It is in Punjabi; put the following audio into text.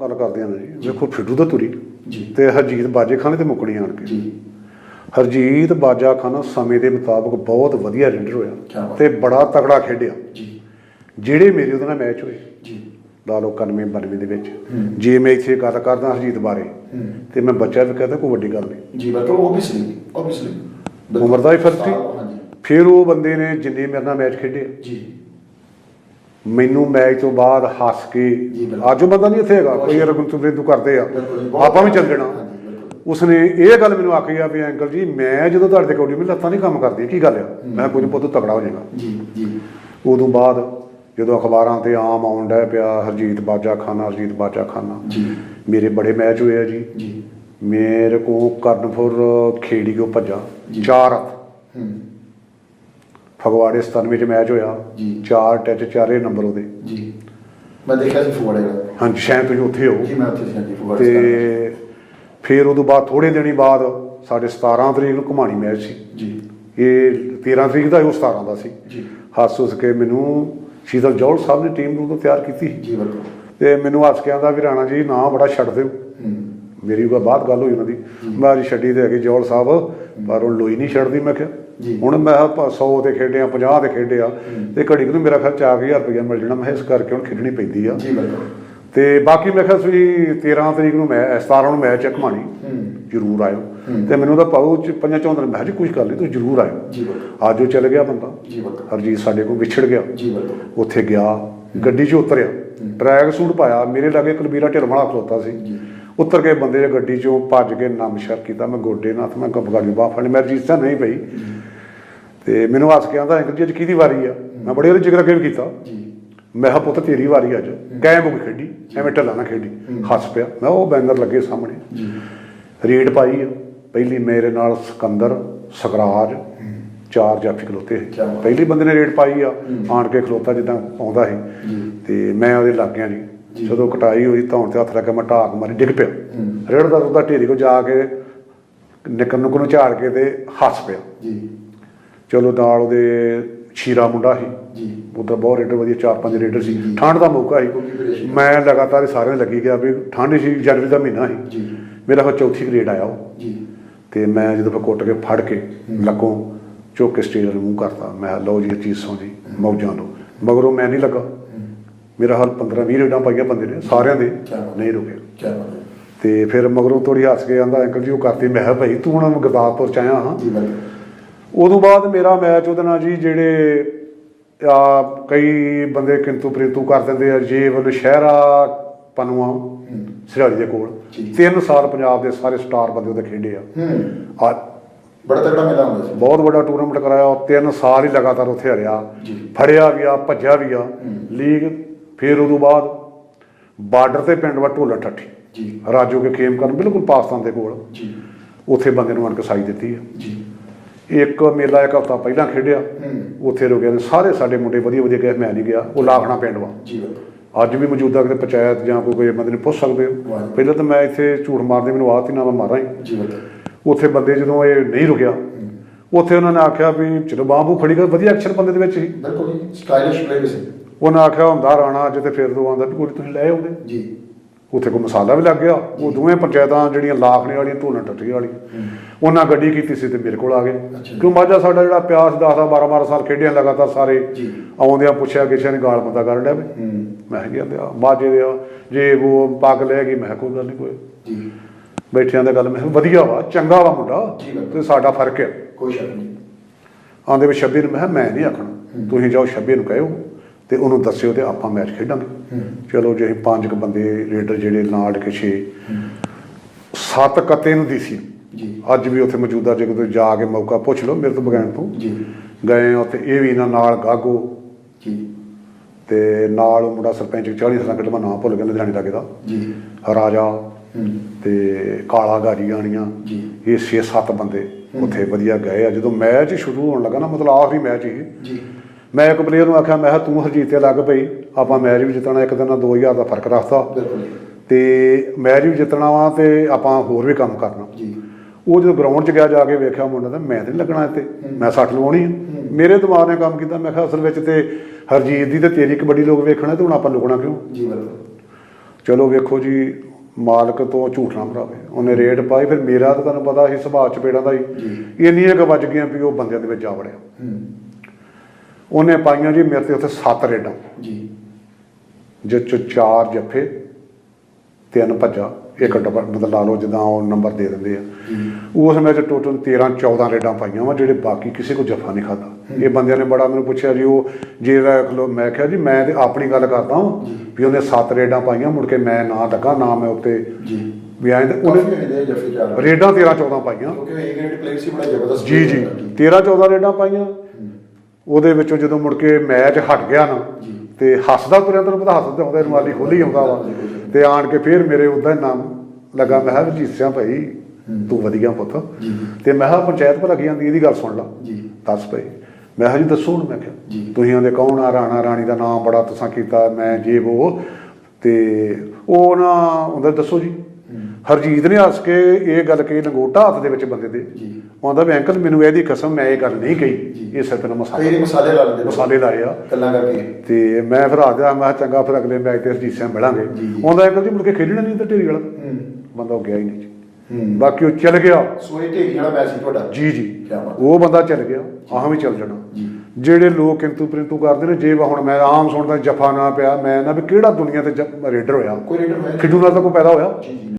ਗੱਲ ਕਰਦੇ ਹਾਂ ਜੀ। ਵੇਖੋ ਫਿੱਡੂ ਤਾਂ ਤੁਰੀ। ਜੀ। ਤੇ ਹਰਜੀਤ ਬਾਜੇ ਖਾਨੇ ਤੇ ਮੁੱਕਣੀ ਆਣ ਕੇ। ਜੀ। ਹਰਜੀਤ ਬਾਜਾ ਖਾਨਾ ਸਮੇਂ ਦੇ ਮੁਤਾਬਕ ਬਹੁਤ ਵਧੀਆ ਰੇਡਰ ਹੋਇਆ। ਤੇ ਬੜਾ ਤਗੜਾ ਖੇਡਿਆ। ਜੀ। ਜਿਹੜੇ ਮੇਰੇ ਉਹਦੇ ਨਾਲ ਮੈਚ ਹੋਏ। ਜੀ। ਲਾ ਲਓ 91 92 ਦੇ ਵਿੱਚ। ਜੇ ਮੈਂ ਇੱਥੇ ਗੱਲ ਕਰਦਾ ਹਰਜੀਤ ਬਾਰੇ ਤੇ ਮੈਂ ਬੱਚਾ ਵੀ ਕਹਿੰਦਾ ਕੋਈ ਵੱਡੀ ਗੱਲ ਨਹੀਂ। ਜੀ ਬਿਲਕੁਲ ਓਬਵੀਅਸਲੀ ਓਬਵੀਅਸਲੀ ਉਮਰ ਦਾ ਹੀ ਫ਼ਰਕ ਸੀ। ਫਿਰ ਉਹ ਬੰਦੇ ਨੇ ਜਿੰਨੇ ਮੇਰੇ ਨਾਲ ਮੈਚ ਖੇਡੇ ਜੀ। ਮੈਨੂੰ ਮੈਚ ਤੋਂ ਬਾਅਦ ਹੱਸ ਕੇ। ਅੱਜ ਉਹ ਬੰਦਾ ਨਹੀਂ ਇੱਥੇ ਹੈਗਾ ਕੋਈ ਰਗਨ ਤੁਮਰੇ ਕਰਦੇ ਆ। ਆਪਾਂ ਵੀ ਚੱਲ ਜਾਣਾ। ਉਸਨੇ ਇਹ ਗੱਲ ਮੈਨੂੰ ਆਖੀ ਆ ਵੀ ਅੰਕਲ ਜੀ ਮੈਂ ਜਦੋਂ ਤੁਹਾਡੇ ਕੋਲ ਮੇਰੀ ਲੱਤਾਂ ਨਹੀਂ ਕੰਮ ਕਰਦੀਆਂ ਕੀ ਗੱਲ ਆ? ਮੈਂ ਕੁਝ ਪੁੱਤ ਤਗੜਾ ਹੋ ਜਾਏਗਾ। ਜੀ ਜੀ। ਉਦੋਂ ਬਾਅਦ ਜਦੋਂ ਅਖਬਾਰਾਂ ਤੇ ਆਮ ਆਉਣ ਡਿਆ ਪਿਆ ਹਰਜੀਤ ਬਾਜਾ ਖਾਨਾ ਹਰਜੀਤ ਬਾਜਾ ਖਾਨਾ ਜੀ। ਮੇਰੇ ਬੜੇ ਮੈਚ ਹੋਏ ਆ ਜੀ। ਜੀ। ਮੇਰੇ ਕੋ ਕਰਨਪੁਰ ਖੇੜੀ ਕੋ ਭੱਜਾ। ਚਾਰ ਹੂੰ। ਫਗਵਾੜੇ 97 ਚ ਮੈਚ ਹੋਇਆ। ਜੀ। ਚਾਰ ਟੱਚ ਚਾਰੇ ਨੰਬਰ ਉਹਦੇ। ਜੀ। ਮੈਂ ਦੇਖਿਆ ਸੀ ਫੁਵਾੜੇ ਦਾ। ਹਾਂਜੀ ਸ਼ਾਇਦ ਤੁਸੀਂ ਉੱਥੇ ਹੋ। ਜੀ ਮੈਂ ਉੱਥੇ ਸੀ ਹਾਂਜੀ ਫੁਵਾੜੇ ਤੇ ਫਿਰ ਉਦੋਂ ਬਾਅਦ ਥੋੜੇ ਦਿਨੀ ਬਾਅਦ ਸਾਡੇ 17 ਤਰੀਕ ਨੂੰ ਘੁਮਾਣੀ ਮੈਚ ਸੀ। ਜੀ। ਇਹ 13 ਤਰੀਕ ਦਾ ਸੀ, ਉਹ 17 ਦਾ ਸੀ। ਜੀ। ਹੱਸ ਉਸ ਕੇ ਮੈਨੂੰ ਸ਼ੀਤਲ ਜੌਲ ਸਾਹਿਬ ਨੇ ਟੀਮ ਨੂੰ ਤਿਆਰ ਕੀਤੀ ਜੀ ਬਿਲਕੁਲ। ਤੇ ਮੈਨੂੰ ਹੱਸ ਕੇ ਆਂਦਾ ਵੀ ਰਾਣਾ ਜੀ ਨਾ ਬੜਾ ਛੱਡ ਦਿਓ। ਹੂੰ। ਮੇਰੀ ਉਹ ਬਾਅਦ ਗੱਲ ਹੋਈ ਉਹਨਾਂ ਦੀ। ਮੈਂ ਜੀ ਛੱਡੀ ਤੇ ਹੈਗੀ ਜੌਲ ਸਾਹਿਬ ਪਰ ਉਹ ਲੋਈ ਨਹੀਂ ਛੱਡਦੀ ਮੈਂ ਕਿਹਾ। ਜੀ। ਹੁਣ ਮੈਂ 100 ਤੇ ਖੇਡਿਆ 50 ਤੇ ਖੇਡਿਆ ਤੇ ਘੜੀ ਨੂੰ ਮੇਰਾ ਖਰਚ 4000 ਰੁਪਇਆ ਮਿਲ ਜਾਣਾ ਮੈਂ ਇਸ ਕਰਕੇ ਹੁਣ ਖੇਡਣੀ ਪੈਂਦੀ ਆ। ਜੀ ਬਿਲਕੁਲ। ਤੇ ਬਾਕੀ ਮੈਂ ਕਿਹਾ ਤੁਸੀਂ 13 ਤਰੀਕ ਨੂੰ ਮੈਂ 17 ਨੂੰ ਮੈਚ ਹੈ। ਘਮਾਣੀ ਜ਼ਰੂਰ ਆਇਓ। ਤੇ ਮੈਨੂੰ ਤਾਂ ਪਾਉ ਚ ਪੰਜਾਂ ਚੌਂ ਦਿਨ ਮੈਂ ਜੀ ਕੁਝ ਕਰ ਲਈ ਤੁਸੀਂ ਜ਼ਰੂਰ ਆਇਓ। ਜੀ ਬਿਲਕੁਲ। ਅੱਜ ਉਹ ਚਲ ਗਿਆ ਬੰਦਾ। ਜੀ ਬਿਲਕੁਲ। ਹਰਜੀਤ ਸਾਡੇ ਕੋਲ ਵਿਛੜ ਗਿਆ। ਜੀ ਬਿਲਕੁਲ। ਉੱਥੇ ਗਿਆ ਗੱਡੀ 'ਚ ਉਤਰਿਆ ਟਰੈਕ ਸੂਟ ਪਾਇਆ ਮੇਰੇ ਲਾਗੇ ਕੁਲਬੀਰਾ ਢਿਲਮਣਾ ਖਲੋਤਾ ਸੀ। ਜੀ। ਉਤਰ ਕੇ ਬੰਦੇ ਨੇ ਗੱਡੀ 'ਚੋਂ ਭੱਜ ਕੇ ਨਮਸ਼ਰ ਕੀਤਾ ਮੈਂ ਗੋਡੇ ਨਾਲ ਤੇ ਮੈਂ ਗੱਪ ਗਾੜੀ ਬਾਹ ਫੜੀ ਮੈਂ ਰਜੀਤ ਨਹੀਂ ਪਈ। ਤੇ ਮੈਨੂੰ ਹੱਸ ਕੇ ਆਂਦਾ ਅੰਕਲ ਜੀ ਅੱਜ ਕਿਹਦੀ ਵਾਰੀ ਆ? ਮੈਂ ਬੜੇ ਉਹਦੇ ਜਿਗਰ ਅੱਗੇ ਕੀਤਾ। ਜੀ। ਮੈਂ ਕਿਹਾ ਪੁੱਤ ਤੇਰੀ ਵਾਰੀ ਅੱਜ। ਕੈਮ ਹੋ ਖੇਡੀ ਐਵੇਂ ਢੱਲਾ ਨਾ ਖੇਡੀ। ਹੱਸ ਪਿਆ। ਮੈਂ ਉਹ ਬੈਨਰ ਲੱਗੇ ਸਾਹਮਣੇ। ਜੀ। ਰੇਡ ਪਾਈ ਆ। ਪਹਿਲੀ ਮੇਰੇ ਨਾਲ ਸਿਕੰਦਰ ਸਕਰਾਜ ਚਾਰ ਜਾਫੀ ਖਲੋਤੇ। ਪਹਿਲੀ ਬੰਦੇ ਨੇ ਰੇਡ ਪਾਈ ਆ। ਆਣ ਕੇ ਖਲੋਤਾ ਜਿੱਦਾਂ ਆਉਂਦਾ ਸੀ। ਤੇ ਮੈਂ ਉਹਦੇ ਲੱਗ ਗਿਆ ਜੀ। ਜਦੋਂ ਕਟਾਈ ਹੋਈ ਧੌਣ ਤੇ ਹੱਥ ਰੱਖ ਕੇ ਮੈਂ ਢਾਕ ਮਾਰੀ ਡਿੱਗ ਪਿਆ। ਹੂੰ। ਰੇੜਦਾ ਉਹਦਾ ਢੇਰੀ ਕੋ ਜਾ ਕੇ ਨਿਕਲ ਨੂੰ ਨੂੰ ਝਾੜ ਕੇ ਤੇ ਹੱਸ ਪਿਆ। ਜੀ। ਚਲੋ ਨਾਲ ਉਹਦੇ ਸ਼ੀਰਾ ਮੁੰਡਾ ਸੀ। ਜੀ। ਉਧਰ ਬਹੁਤ ਰੇਡਰ ਵਧੀਆ ਚਾਰ ਪੰਜ ਰੇਡਰ ਸੀ। ਠੰਡ ਦਾ ਮੌਕਾ ਸੀ। ਮੈਂ ਲਗਾਤਾਰ ਸਾਰਿਆਂ ਨੂੰ ਲੱਗੀ ਗਿਆ ਵੀ ਠੰਡ ਸੀ ਜਨਵਰੀ ਦਾ ਮਹੀਨਾ ਸੀ। ਜੀ। ਮੇਰਾ ਫਿਰ ਚੌਥੀ ਗ੍ਰੇਡ ਆਇਆ ਉਹ। ਜੀ। ਤੇ ਮੈਂ ਜਦੋਂ ਫਿਰ ਕੁੱਟ ਕੇ ਫੜ ਕੇ ਲੱਕੋਂ ਚੁੱਕ ਕੇ ਸਟੇਜ ਨੂੰ ਮੂੰਹ ਕਰਤਾ। ਮੈਂ ਲਓ ਜੀ ਇਹ ਚੀਜ਼ ਸੌ ਜੀ। ਮੌਜਾਂ ਲਓ ਮਗਰੋਂ ਮੈਂ ਨਹੀਂ ਲੱਗਾ। ਮੇਰਾ ਹਾਲ 15 20 ਰੇਡਾਂ ਪਾਈਆਂ ਬੰਦੇ ਨੇ ਸਾਰਿਆਂ ਦੇ। ਨਹੀਂ ਰੁਕਿਆ ਕੀ ਬਾਤ ਹੈ ਤੇ ਫਿਰ ਮਗਰੋਂ ਥੋੜੀ ਹੱਸ ਕੇ ਆਂਦਾ ਅੰਕਲ ਜੀ ਉਹ ਕਰਤੀ ਮੈਂ ਕਿਹਾ ਭਾਈ ਤੂੰ ਹੁਣ ਗੁਰਦਾਸਪੁਰ ਚ ਆਇਆ ਹਾਂ। ਜੀ ਉਦੋਂ ਬਾਅਦ ਮੇਰਾ ਮੈਚ ਉਹਦੇ ਨਾਲ ਜੀ ਜਿਹੜੇ ਆ ਕਈ ਬੰਦੇ ਕਿੰਤੂ ਪ੍ਰਿੰਤੂ ਕਰ ਦਿੰਦੇ ਆ ਜੇਵਲ ਸ਼ਹਿਰਾ ਪਨੂਆ ਸਿਰਾੜੀ ਦੇ ਕੋਲ ਜੀ। ਤਿੰਨ ਸਾਲ ਪੰਜਾਬ ਦੇ ਸਾਰੇ ਸਟਾਰ ਬੰਦੇ ਉਹਦੇ ਖੇਡੇ ਆ। ਹੂੰ। ਆ ਬੜਾ ਤਕੜਾ ਮੇਲਾ ਹੁੰਦਾ ਸੀ। ਬਹੁਤ ਵੱਡਾ ਟੂਰਨਾਮੈਂਟ ਕਰਾਇਆ ਤਿੰਨ ਸਾਲ ਹੀ ਲਗਾਤਾਰ ਉੱਥੇ ਹਰਿਆ। ਜੀ। ਫੜਿਆ ਵੀ ਆ ਭੱਜਿਆ ਵੀ ਆ। ਲੀਗ ਫਿਰ ਉਦੋਂ ਬਾਅਦ ਬਾਰਡਰ ਤੇ ਪਿੰਡ ਵਾ ਢੋਲਾ ਠੱਠੀ। ਜੀ। ਰਾਜੋ ਕੇ ਖੇਮ ਕਰਨ ਬਿਲਕੁਲ ਪਾਕਿਸਤਾਨ ਦੇ ਕੋਲ। ਜੀ। ਉੱਥੇ ਬੰਦੇ ਨੂੰ ਅਣਕ ਸਾਈ ਦਿੱਤੀ ਜੀ। ਇੱਕ ਮੇਲਾ ਇੱਕ ਹਫ਼ਤਾ ਪਹਿਲਾਂ ਖੇਡਿਆ। ਹੂੰ। ਉੱਥੇ ਰੁਕੇ ਨੇ ਸਾਰੇ ਸਾਡੇ ਮੁੰਡੇ ਵਧੀਆ ਵਧੀਆ ਗਏ ਮੈਂ ਨਹੀਂ ਗਿਆ। ਉਹ ਲਾਖਣਾ ਪਿੰਡ ਵਾ। ਜੀ। ਅੱਜ ਵੀ ਮੌਜੂਦਾ ਕਿਤੇ ਪੰਚਾਇਤ ਜਾਂ ਕੋਈ ਕੋਈ ਬੰਦੇ ਨੂੰ ਪੁੱਛ ਸਕਦੇ ਹੋ। ਪਹਿਲਾਂ ਤਾਂ ਮੈਂ ਇੱਥੇ ਝੂਠ ਮਾਰਦੇ ਮੈਨੂੰ ਆਦਤ ਹੀ ਨਾ ਮੈਂ ਮਾਰਾਂ ਹੀ। ਜੀ ਉੱਥੇ ਬੰਦੇ ਜਦੋਂ ਇਹ ਨਹੀਂ ਰੁਕਿਆ ਉੱਥੇ ਉਹਨਾਂ ਨੇ ਆਖਿਆ ਵੀ ਚਲੋ ਬਾਂਬੂ ਖੜੀ ਕਰ ਵਧੀਆ ਐਕਸ਼ਨ ਬੰਦੇ ਦੇ ਵਿੱਚ ਸੀ ਬਿਲਕੁਲ ਸਟਾਈਲਿਸ਼ ਪਲੇਅਰ ਸੀ। ਉਹਨਾਂ ਆਖਿਆ ਹੁੰਦਾ ਰਾਣਾ ਅੱਜ ਤੇ ਫਿਰ ਦੋ ਆਂਦਾ ਵੀ ਕੋਈ ਤੁਸੀਂ ਲੈ ਆਉਂਦੇ। ਜੀ। ਉੱਥੇ ਕੋਈ ਮਸਾਲਾ ਵੀ ਲੱਗ ਗਿਆ। ਉਹ ਦੋਵੇਂ ਪੰਚਾਇਤਾਂ ਜਿਹੜੀਆਂ ਲਾਖਣੇ ਵਾਲੀਆਂ ਢੋਲਣ ਟੱਟੀ ਵਾਲੀ ਉਹਨਾਂ ਗੱਡੀ ਕੀਤੀ ਸੀ ਤੇ ਮੇਰੇ ਕੋਲ ਆ ਗਏ। ਕਿਉਂ ਮਾਝਾ ਸਾਡਾ ਜਿਹੜਾ ਪਿਆਸ 10 10 12 12 ਸਾਲ ਖੇਡਿਆ ਲਗਾਤਾਰ ਸਾਰੇ ਜੀ। ਆਉਂਦਿਆਂ ਪੁੱਛਿਆ ਕਿਸੇ ਨੇ ਗਾਲ ਮਤਾ ਕਰ ਲਿਆ ਵੀ। ਮੈਂ ਕਿਹਾ ਆ ਮਾਝੇ ਦੇ ਆ ਜੇ ਉਹ ਪੱਗ ਲੈ ਗਈ ਮੈਂ ਕੋਈ ਗੱਲ ਨਹੀਂ ਕੋਈ। ਜੀ। ਬੈਠਿਆਂ ਦਾ ਗੱਲ ਮੈਂ ਵਧੀਆ ਵਾ ਚੰਗਾ ਵਾ ਮੁੰਡਾ। ਤੇ ਸਾਡਾ ਫ਼ਰਕ ਹੈ ਕੋਈ ਸ਼ੱਕ ਨਹੀਂ ਆਂਦੇ ਵੀ 26 ਨੂੰ ਮੈਂ ਮੈਂ ਨਹੀਂ ਆਖਣਾ। ਤੁਸੀਂ ਜਾਓ 26 ਨੂੰ ਕਹਿਓ। ਤੇ ਉਹਨੂੰ ਦੱਸਿਓ ਤੇ ਆਪਾਂ ਮੈਚ ਖੇਡਾਂਗੇ। ਚਲੋ ਜੇ ਅਸੀਂ ਪੰਜ ਕੁ ਬੰਦੇ ਰੇਡਰ ਜਿਹੜੇ ਨਾਲ ਕੇ 6 ਸੱਤ ਕੱਤੇ ਨੂੰ ਦੀ ਸੀ। ਜੀ। ਅੱਜ ਵੀ ਉੱਥੇ ਮੌਜੂਦਾ ਜੇ ਕੋਈ ਜਾ ਕੇ ਮੌਕਾ ਪੁੱਛ ਲਓ ਮੇਰੇ ਤੋਂ ਬਗੈਰ ਤੋਂ। ਜੀ। ਗਏ ਉੱਥੇ ਇਹ ਵੀ ਇਹਨਾਂ ਨਾਲ ਗਾਗੋ। ਜੀ। ਤੇ ਨਾਲ ਉਹ ਮੁੰਡਾ ਸਰਪੰਚ 40 ਸਾਲਾਂ ਕੱਢ ਮੈਂ ਨਾਂ ਭੁੱਲ ਗਿਆ ਲੁਧਿਆਣੇ ਦਾ ਕਿਦਾ ਜੀ। ਰਾਜਾ। ਤੇ ਕਾਲਾ ਗਾਰੀ ਆਣੀਆਂ। ਜੀ। ਇਹ 6-7 ਬੰਦੇ ਉੱਥੇ ਵਧੀਆ ਗਏ ਆ। ਜਦੋਂ ਮੈਚ ਸ਼ੁਰੂ ਹੋਣ ਲੱਗਾ ਨਾ ਮਤਲਬ ਆਖਰੀ ਮੈਚ ਹੀ ਜੀ। ਮੈਂ ਇੱਕ ਪਲੇਅਰ ਨੂੰ ਆਖਿਆ ਮੈਂ ਕਿਹਾ ਤੂੰ ਹਰਜੀਤ ਤੇ ਲੱਗ ਪਈ ਆਪਾਂ ਮੈਚ ਵੀ ਜਿੱਤਣਾ ਇੱਕ ਦਿਨ ਨਾਲ 2000 ਦਾ ਫ਼ਰਕ ਰੱਖਤਾ। ਤੇ ਮੈਚ ਵੀ ਜਿੱਤਣਾ ਵਾ ਤੇ ਆਪਾਂ ਹੋਰ ਵੀ ਕੰਮ ਕਰਨਾ। ਜੀ। ਉਹ ਜਦੋਂ ਗਰਾਊਂਡ 'ਚ ਗਿਆ ਜਾ ਕੇ ਵੇਖਿਆ ਮੁੰਡਾ ਤਾਂ ਮੈਂ ਤੇ ਨਹੀਂ ਲੱਗਣਾ ਇੱਥੇ ਮੈਂ ਸੱਟ ਲਵਾਉਣੀ ਆ। ਮੇਰੇ ਦਿਮਾਗ ਨੇ ਕੰਮ ਕੀਤਾ ਮੈਂ ਕਿਹਾ ਅਸਲ ਵਿੱਚ ਤੇ ਹਰਜੀਤ ਦੀ ਤੇ ਤੇਰੀ ਕਬੱਡੀ ਲੋਕ ਵੇਖਣਾ ਤੇ ਹੁਣ ਆਪਾਂ ਲੁਕਣਾ ਕਿਉਂ? ਜੀ ਬਿਲਕੁਲ। ਚਲੋ ਵੇਖੋ ਜੀ ਮਾਲਕ ਤੋਂ ਝੂਠ ਨਾ ਭਰਾਵੇ ਉਹਨੇ ਰੇਟ ਪਾਈ ਫਿਰ ਮੇਰਾ ਤਾਂ ਤੁਹਾਨੂੰ ਪਤਾ ਸੀ ਸੁਭਾਅ ਚਪੇੜਾਂ ਦਾ ਹੀ। ਇੰਨੀਆਂ ਕੁ ਵੱਜ ਗਈਆਂ ਵੀ ਉਹ ਬੰਦਿਆਂ ਦੇ ਵਿੱਚ ਜਾ ਵੜਿਆ। ਹੂੰ। ਉਹਨੇ ਪਾਈਆਂ ਜੀ ਮੇਰੇ ਤੇ ਉੱਥੇ ਸੱਤ ਰੇਡਾਂ। ਜੀ। ਜਿਸ ਚ ਚਾਰ ਜੱਫੇ ਤਿੰਨ ਭੱਜਾ ਇੱਕ ਡਬਲ ਮਤਲਬ ਲਾ ਲਓ ਜਿੱਦਾਂ ਉਹ ਨੰਬਰ ਦੇ ਦਿੰਦੇ ਆ। ਉਸ ਸਮੇਂ ਚ ਟੋਟਲ 13 14 ਰੇਡਾਂ ਪਾਈਆਂ ਵਾ ਜਿਹੜੇ ਬਾਕੀ ਕਿਸੇ ਕੋ ਜੱਫਾ ਨਹੀਂ ਖਾਦਾ ਇਹ ਬੰਦਿਆਂ ਨੇ ਬੜਾ ਮੈਨੂੰ ਪੁੱਛਿਆ ਜੀ ਉਹ ਜੇ ਰੱਖ ਲਓ ਮੈਂ ਕਿਹਾ ਜੀ ਮੈਂ ਤੇ ਆਪਣੀ ਗੱਲ ਕਰਦਾ ਹਾਂ। ਵੀ ਉਹਨੇ ਸੱਤ ਰੇਡਾਂ ਪਾਈਆਂ ਮੁੜ ਕੇ ਮੈਂ ਨਾ ਲੱਗਾ ਨਾ ਮੈਂ ਉੱਤੇ ਜੀ। ਵੀ ਆਏ ਤੇ ਉਹਨੇ ਰੇਡਾਂ 13 14 ਪਾਈਆਂ। ਕਿਉਂਕਿ ਇਹ ਗ੍ਰੇਡ ਪਲੇਅਰ ਸੀ ਬੜਾ ਜ਼ਬਰਦਸਤ ਜੀ ਜੀ। 13 14 ਰੇਡਾਂ ਪਾਈਆਂ। ਉਹਦੇ ਵਿੱਚੋਂ ਜਦੋਂ ਮੁੜ ਕੇ ਮੈਚ ਹਟ ਗਿਆ ਨਾ। ਤੇ ਹੱਸਦਾ ਤੁਰਿਆ ਤੈਨੂੰ ਪਤਾ ਹੱਸਦਾ ਆਉਂਦਾ ਰੁਮਾਲੀ ਖੋਲੀ ਆਉਂਦਾ ਵਾ। ਤੇ ਆਣ ਕੇ ਫਿਰ ਮੇਰੇ ਉਦਾਂ ਹੀ ਨਾਮ ਲੱਗਾ ਮੈਂ ਕਿਹਾ ਵਜੀਤ ਸਿੰਘ ਭਾਈ ਤੂੰ ਵਧੀਆ ਪੁੱਤ। ਤੇ ਮੈਂ ਕਿਹਾ ਪੰਚਾਇਤ ਭਲਾ ਕੀ ਜਾਂਦੀ ਇਹਦੀ ਗੱਲ ਸੁਣ ਲਾ। ਜੀ। ਦੱਸ ਭਾਈ। ਮੈਂ ਕਿਹਾ ਜੀ ਦੱਸੋ ਹੁਣ ਮੈਂ ਕਿਹਾ। ਤੁਸੀਂ ਆਂਦੇ ਕੌਣ ਆ? ਰਾਣਾ ਰਾਣੀ ਦਾ ਨਾਮ ਬੜਾ ਤੁਸੀਂ ਕੀਤਾ ਮੈਂ ਜੇ ਉਹ। ਤੇ ਉਹ ਨਾ ਹੁੰਦਾ ਦੱਸੋ ਜੀ। ਹਰਜੀਤ ਨੇ ਹੱਸ ਕੇ ਇਹ ਗੱਲ ਕਹੀ ਲੰਗੋਟਾ ਹੱਥ ਦੇ ਵਿੱਚ ਬੰਦੇ ਦੇ। ਜੀ। ਆਂਦਾ ਵੀ ਅੰਕਲ ਮੈਨੂੰ ਇਹਦੀ ਕਸਮ ਮੈਂ ਇਹ ਗੱਲ ਨਹੀਂ। ਕਹੀ। ਇਹ ਸਿਰਫ ਨਾ ਕਈ ਮਸਾਲੇ ਮਸਾਲੇ ਲਾ ਲੈਂਦੇ ਮਸਾਲੇ ਲਾਏ ਆ। ਗੱਲਾਂ ਕਰਕੇ। ਤੇ ਮੈਂ ਫਿਰ ਆ ਗਿਆ ਮੈਂ ਚੰਗਾ ਫਿਰ ਅਗਲੇ ਮੈਚ ਤੇ ਹਰਜੀਤ ਸਿੰਘ ਮਿਲਾਂਗੇ। ਉਹਦਾ ਅੰਕਲ ਜੀ ਮੁੜ ਕੇ ਖੇਡਣਾ ਨਹੀਂ ਤਾਂ ਢੇਰੀ ਵਾਲਾ। ਹੂੰ। ਬੰਦਾ ਉਹ ਗਿਆ ਹੀ ਨਹੀਂ। ਹੂੰ। ਬਾਕੀ ਉਹ ਚੱਲ ਗਿਆ। ਸੋ ਇਹ ਢੇਰੀ ਵਾਲਾ ਮੈਚ ਸੀ ਤੁਹਾਡਾ। ਜੀ ਜੀ। ਉਹ ਬੰਦਾ ਚੱਲ ਗਿਆ। ਆਹ ਵੀ ਚੱਲ ਜਾਣਾ। ਜਿਹੜੇ ਲੋਕ ਕਿੰਤੂ ਪ੍ਰਿੰਤੂ ਕਰਦੇ ਨੇ ਜੇ ਵਾ ਹੁਣ ਮੈਂ ਆਮ ਸੁਣਦਾ ਜਫਾ ਨਾ ਪਿਆ ਮੈਂ ਨਾ ਵੀ ਕਿਹੜਾ ਦੁਨੀਆ ਤੇ ਰੇਡਰ ਹੋਇਆ। ਕੋਈ ਰੇਡਰ ਖਿੱਡੂ ਨਾਲ ਤਾਂ ਕੋਈ ਪੈਦਾ ਹੋਇਆ। ਜੀ ਜੀ।